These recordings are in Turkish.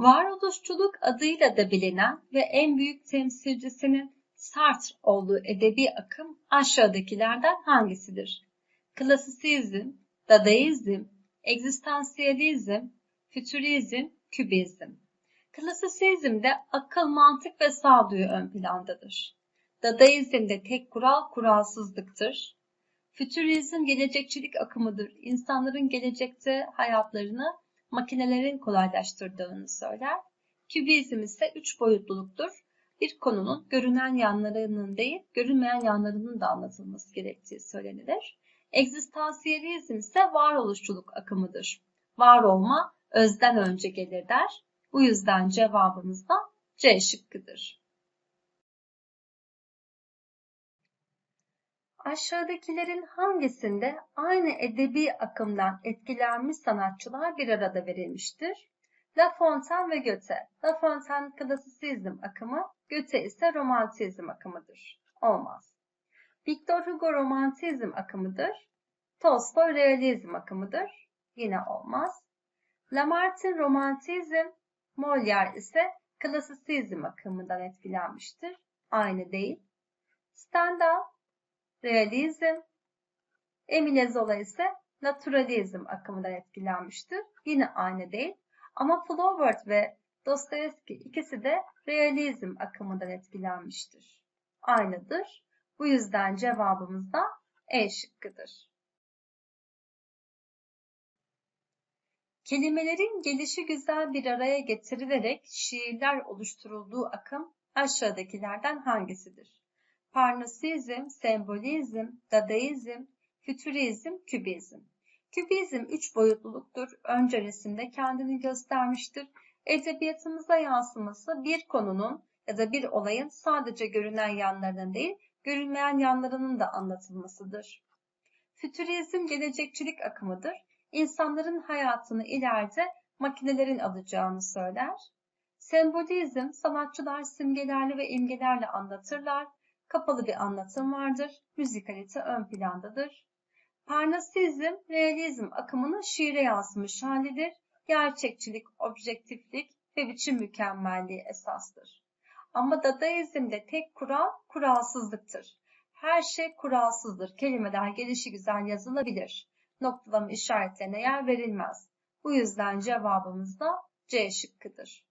Varoluşçuluk adıyla da bilinen ve en büyük temsilcisinin Sartre olduğu edebi akım aşağıdakilerden hangisidir? Klasisizm, Dadaizm, Egzistansiyalizm, Fütürizm, Kübizm. Klasisizmde akıl, mantık ve sağduyu ön plandadır. Dadaizmde tek kural kuralsızlıktır. Fütürizm gelecekçilik akımıdır. İnsanların gelecekte hayatlarını makinelerin kolaylaştırdığını söyler. Kübizm ise üç boyutluluktur. Bir konunun görünen yanlarının değil, görünmeyen yanlarının da anlatılması gerektiği söylenilir. Egzistansiyelizm ise varoluşçuluk akımıdır. Var olma özden önce gelir der. Bu yüzden cevabımız da C şıkkıdır. Aşağıdakilerin hangisinde aynı edebi akımdan etkilenmiş sanatçılar bir arada verilmiştir? La Fontaine ve Goethe. La Fontaine klasisizm akımı, Goethe ise romantizm akımıdır. Olmaz. Victor Hugo romantizm akımıdır. Tolstoy realizm akımıdır. Yine olmaz. Lamartine romantizm, Molière ise klasisizm akımından etkilenmiştir. Aynı değil. Stendhal realizm, Emile Zola ise naturalizm akımından etkilenmiştir. Yine aynı değil. Ama Flaubert ve Dostoyevski ikisi de realizm akımından etkilenmiştir. Aynıdır. Bu yüzden cevabımız da E şıkkıdır. Kelimelerin gelişi güzel bir araya getirilerek şiirler oluşturulduğu akım aşağıdakilerden hangisidir? Parnasizm, sembolizm, dadaizm, fütürizm, kübizm. Kübizm üç boyutluluktur. Önce resimde kendini göstermiştir. Edebiyatımıza yansıması bir konunun ya da bir olayın sadece görünen yanlarının değil, görünmeyen yanlarının da anlatılmasıdır. Fütürizm gelecekçilik akımıdır. İnsanların hayatını ileride makinelerin alacağını söyler. Sembolizm, sanatçılar simgelerle ve imgelerle anlatırlar. Kapalı bir anlatım vardır. Müzikalite ön plandadır. Parnasizm, realizm akımının şiire yansımış halidir. Gerçekçilik, objektiflik ve biçim mükemmelliği esastır. Ama Dadaizm'de tek kural kuralsızlıktır. Her şey kuralsızdır. Kelimeler gelişi güzel yazılabilir. Noktalama işaretlerine yer verilmez. Bu yüzden cevabımız da C şıkkıdır.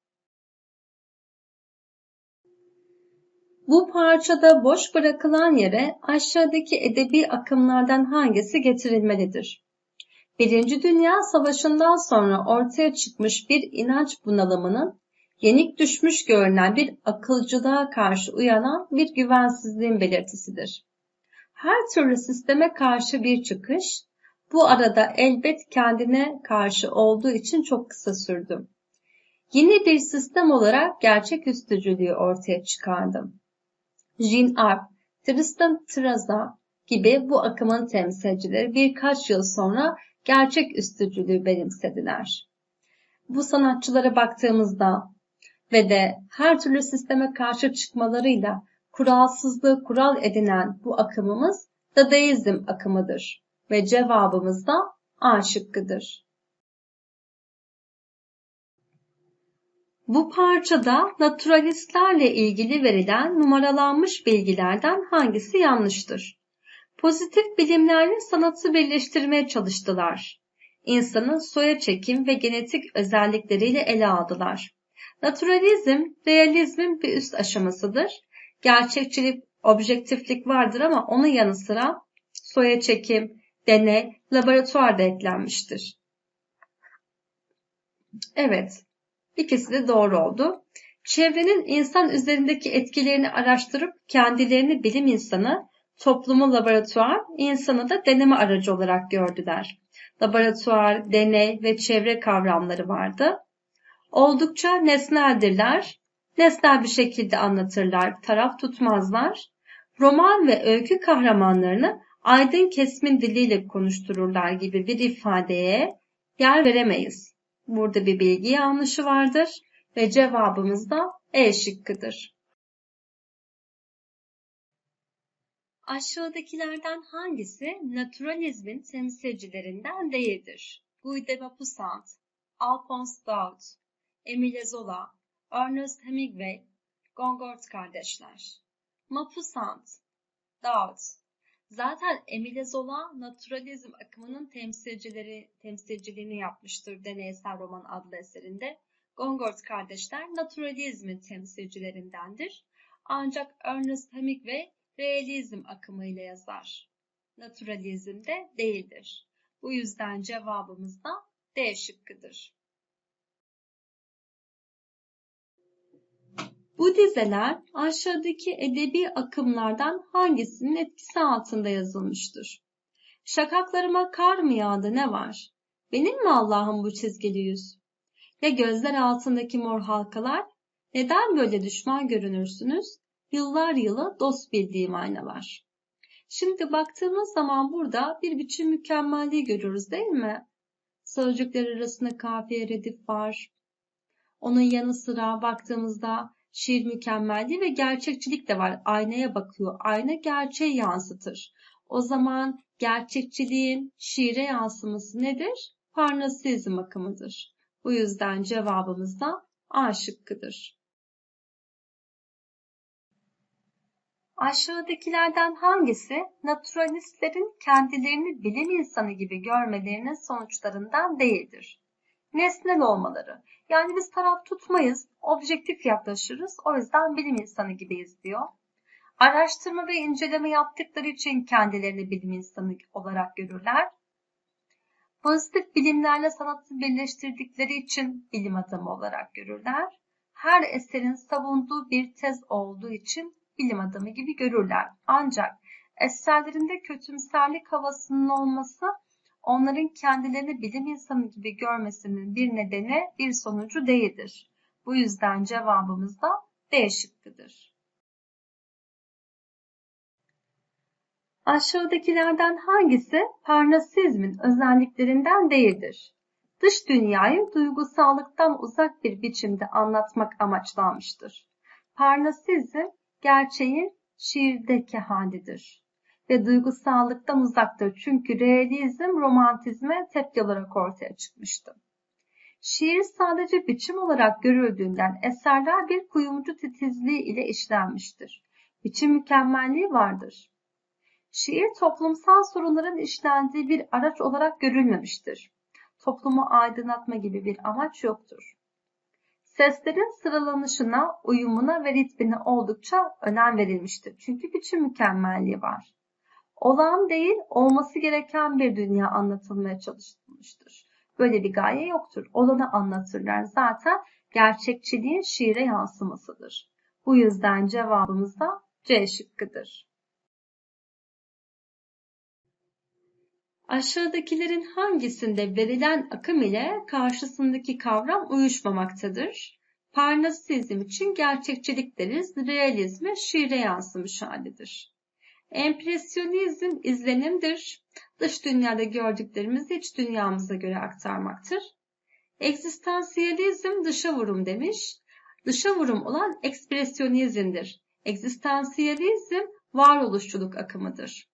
Bu parçada boş bırakılan yere aşağıdaki edebi akımlardan hangisi getirilmelidir? Birinci Dünya Savaşı'ndan sonra ortaya çıkmış bir inanç bunalımının yenik düşmüş görünen bir akılcılığa karşı uyanan bir güvensizliğin belirtisidir. Her türlü sisteme karşı bir çıkış, bu arada elbet kendine karşı olduğu için çok kısa sürdü. Yeni bir sistem olarak gerçek üstücülüğü ortaya çıkardım. Jean Arp, Tristan Traza gibi bu akımın temsilcileri birkaç yıl sonra gerçek üstücülüğü benimsediler. Bu sanatçılara baktığımızda ve de her türlü sisteme karşı çıkmalarıyla kuralsızlığı kural edinen bu akımımız Dadaizm akımıdır ve cevabımız da A şıkkıdır. Bu parçada naturalistlerle ilgili verilen numaralanmış bilgilerden hangisi yanlıştır? Pozitif bilimlerle sanatı birleştirmeye çalıştılar. İnsanın soya çekim ve genetik özellikleriyle ele aldılar. Naturalizm, realizmin bir üst aşamasıdır. Gerçekçilik, objektiflik vardır ama onun yanı sıra soya çekim, deney, laboratuvar da eklenmiştir. Evet, ikisi de doğru oldu. Çevrenin insan üzerindeki etkilerini araştırıp kendilerini bilim insanı, toplumu laboratuvar, insanı da deneme aracı olarak gördüler. Laboratuvar, deney ve çevre kavramları vardı. Oldukça nesneldirler. Nesnel bir şekilde anlatırlar, taraf tutmazlar. Roman ve öykü kahramanlarını aydın kesmin diliyle konuştururlar gibi bir ifadeye yer veremeyiz. Burada bir bilgi yanlışı vardır ve cevabımız da E şıkkıdır. Aşağıdakilerden hangisi naturalizmin temsilcilerinden değildir? Guy de Maupassant, Alphonse Daudet, Emile Zola, Ernest Hemingway, Gongort kardeşler. Mapusant, Dağıt. Zaten Emile Zola naturalizm akımının temsilcileri temsilciliğini yapmıştır Deneysel Roman adlı eserinde. Gongort kardeşler naturalizmin temsilcilerindendir. Ancak Ernest Hemingway realizm akımıyla yazar. Naturalizmde değildir. Bu yüzden cevabımız da D şıkkıdır. Bu dizeler aşağıdaki edebi akımlardan hangisinin etkisi altında yazılmıştır? Şakaklarıma kar mı yağdı ne var? Benim mi Allah'ım bu çizgili yüz? Ya gözler altındaki mor halkalar? Neden böyle düşman görünürsünüz? Yıllar yılı dost bildiğim aynalar. Şimdi baktığımız zaman burada bir biçim mükemmelliği görüyoruz değil mi? Sözcükler arasında kafiye redif var. Onun yanı sıra baktığımızda şiir mükemmelliği ve gerçekçilik de var. Aynaya bakıyor. Ayna gerçeği yansıtır. O zaman gerçekçiliğin şiire yansıması nedir? Parnasizm akımıdır. Bu yüzden cevabımız da A şıkkıdır. Aşağıdakilerden hangisi naturalistlerin kendilerini bilim insanı gibi görmelerinin sonuçlarından değildir? Nesnel olmaları. Yani biz taraf tutmayız, objektif yaklaşırız. O yüzden bilim insanı gibiyiz diyor. Araştırma ve inceleme yaptıkları için kendilerini bilim insanı olarak görürler. Pozitif bilimlerle sanatı birleştirdikleri için bilim adamı olarak görürler. Her eserin savunduğu bir tez olduğu için bilim adamı gibi görürler. Ancak eserlerinde kötümserlik havasının olması onların kendilerini bilim insanı gibi görmesinin bir nedeni bir sonucu değildir. Bu yüzden cevabımız da D şıkkıdır. Aşağıdakilerden hangisi parnasizmin özelliklerinden değildir? Dış dünyayı duygusallıktan uzak bir biçimde anlatmak amaçlanmıştır. Parnasizm gerçeğin şiirdeki halidir ve duygusallıktan uzaktır. Çünkü realizm romantizme tepki olarak ortaya çıkmıştı. Şiir sadece biçim olarak görüldüğünden eserler bir kuyumcu titizliği ile işlenmiştir. Biçim mükemmelliği vardır. Şiir toplumsal sorunların işlendiği bir araç olarak görülmemiştir. Toplumu aydınlatma gibi bir amaç yoktur. Seslerin sıralanışına, uyumuna ve ritmine oldukça önem verilmiştir. Çünkü biçim mükemmelliği var. Olağan değil, olması gereken bir dünya anlatılmaya çalışılmıştır. Böyle bir gaye yoktur. Olanı anlatırlar. Zaten gerçekçiliğin şiire yansımasıdır. Bu yüzden cevabımız da C şıkkıdır. Aşağıdakilerin hangisinde verilen akım ile karşısındaki kavram uyuşmamaktadır? Parnasizm için gerçekçilik deriz, realizme şiire yansımış halidir. Empresyonizm izlenimdir. Dış dünyada gördüklerimizi iç dünyamıza göre aktarmaktır. Egzistansiyalizm dışa vurum demiş. Dışa vurum olan ekspresyonizmdir. Egzistansiyalizm varoluşçuluk akımıdır.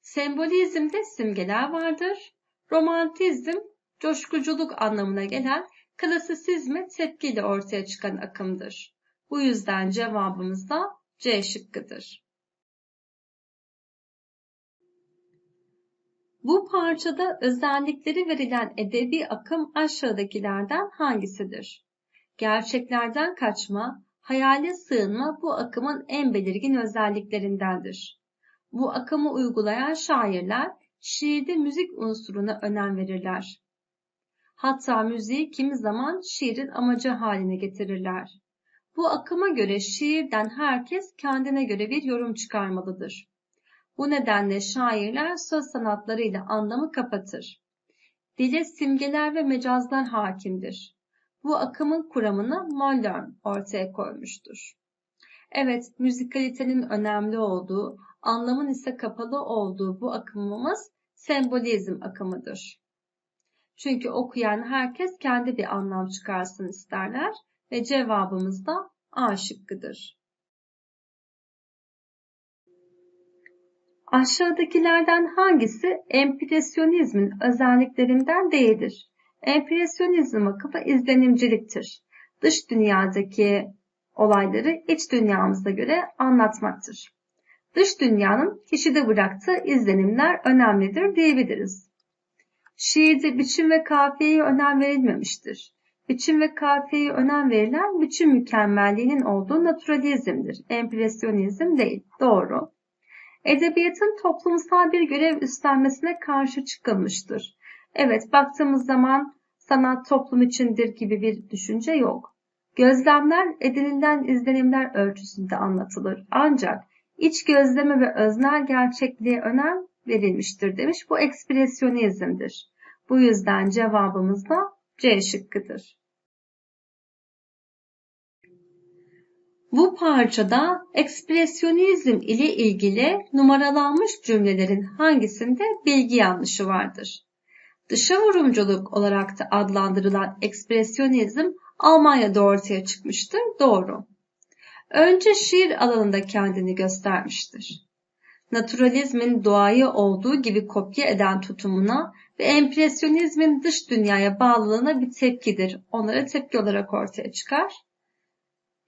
Sembolizmde simgeler vardır. Romantizm coşkuculuk anlamına gelen klasisizme tepkiyle ortaya çıkan akımdır. Bu yüzden cevabımız da C şıkkıdır. Bu parçada özellikleri verilen edebi akım aşağıdakilerden hangisidir? Gerçeklerden kaçma, hayale sığınma bu akımın en belirgin özelliklerindendir. Bu akımı uygulayan şairler şiirde müzik unsuruna önem verirler. Hatta müziği kimi zaman şiirin amacı haline getirirler. Bu akıma göre şiirden herkes kendine göre bir yorum çıkarmalıdır. Bu nedenle şairler söz sanatlarıyla anlamı kapatır. Dile simgeler ve mecazlar hakimdir. Bu akımın kuramını Modern ortaya koymuştur. Evet, müzikalitenin önemli olduğu, anlamın ise kapalı olduğu bu akımımız sembolizm akımıdır. Çünkü okuyan herkes kendi bir anlam çıkarsın isterler ve cevabımız da A şıkkıdır. Aşağıdakilerden hangisi empresyonizmin özelliklerinden değildir? Empresyonizm akımı izlenimciliktir. Dış dünyadaki olayları iç dünyamıza göre anlatmaktır. Dış dünyanın kişide bıraktığı izlenimler önemlidir diyebiliriz. Şiirde biçim ve kafiyeye önem verilmemiştir. Biçim ve kafiyeye önem verilen biçim mükemmelliğinin olduğu naturalizmdir. Empresyonizm değil. Doğru. Edebiyatın toplumsal bir görev üstlenmesine karşı çıkılmıştır. Evet, baktığımız zaman sanat toplum içindir gibi bir düşünce yok. Gözlemler edinilen izlenimler ölçüsünde anlatılır. Ancak iç gözleme ve öznel gerçekliğe önem verilmiştir demiş. Bu ekspresyonizmdir. Bu yüzden cevabımız da C şıkkıdır. Bu parçada ekspresyonizm ile ilgili numaralanmış cümlelerin hangisinde bilgi yanlışı vardır? Dışa vurumculuk olarak da adlandırılan ekspresyonizm Almanya'da ortaya çıkmıştır. Doğru. Önce şiir alanında kendini göstermiştir. Naturalizmin doğayı olduğu gibi kopya eden tutumuna ve empresyonizmin dış dünyaya bağlılığına bir tepkidir. Onlara tepki olarak ortaya çıkar.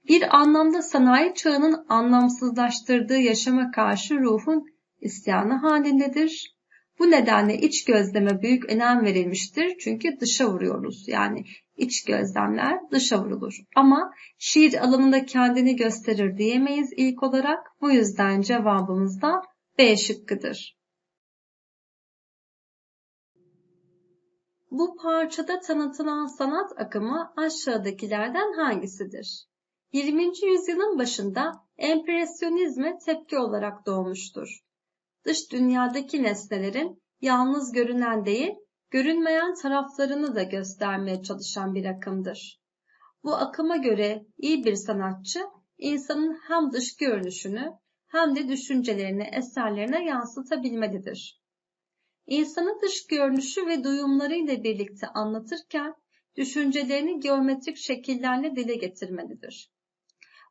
Bir anlamda sanayi çağının anlamsızlaştırdığı yaşama karşı ruhun isyanı halindedir. Bu nedenle iç gözleme büyük önem verilmiştir. Çünkü dışa vuruyoruz. Yani iç gözlemler dışa vurulur. Ama şiir alanında kendini gösterir diyemeyiz ilk olarak. Bu yüzden cevabımız da B şıkkıdır. Bu parçada tanıtılan sanat akımı aşağıdakilerden hangisidir? 20. yüzyılın başında empresyonizme tepki olarak doğmuştur dış dünyadaki nesnelerin yalnız görünen değil, görünmeyen taraflarını da göstermeye çalışan bir akımdır. Bu akıma göre iyi bir sanatçı, insanın hem dış görünüşünü hem de düşüncelerini eserlerine yansıtabilmelidir. İnsanı dış görünüşü ve duyumlarıyla birlikte anlatırken, düşüncelerini geometrik şekillerle dile getirmelidir.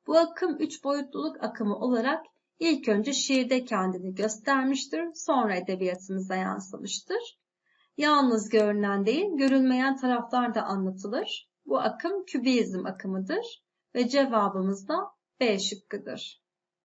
Bu akım üç boyutluluk akımı olarak İlk önce şiirde kendini göstermiştir, sonra edebiyatımıza yansımıştır. Yalnız görünen değil, görülmeyen taraflar da anlatılır. Bu akım kübizm akımıdır ve cevabımız da B şıkkıdır.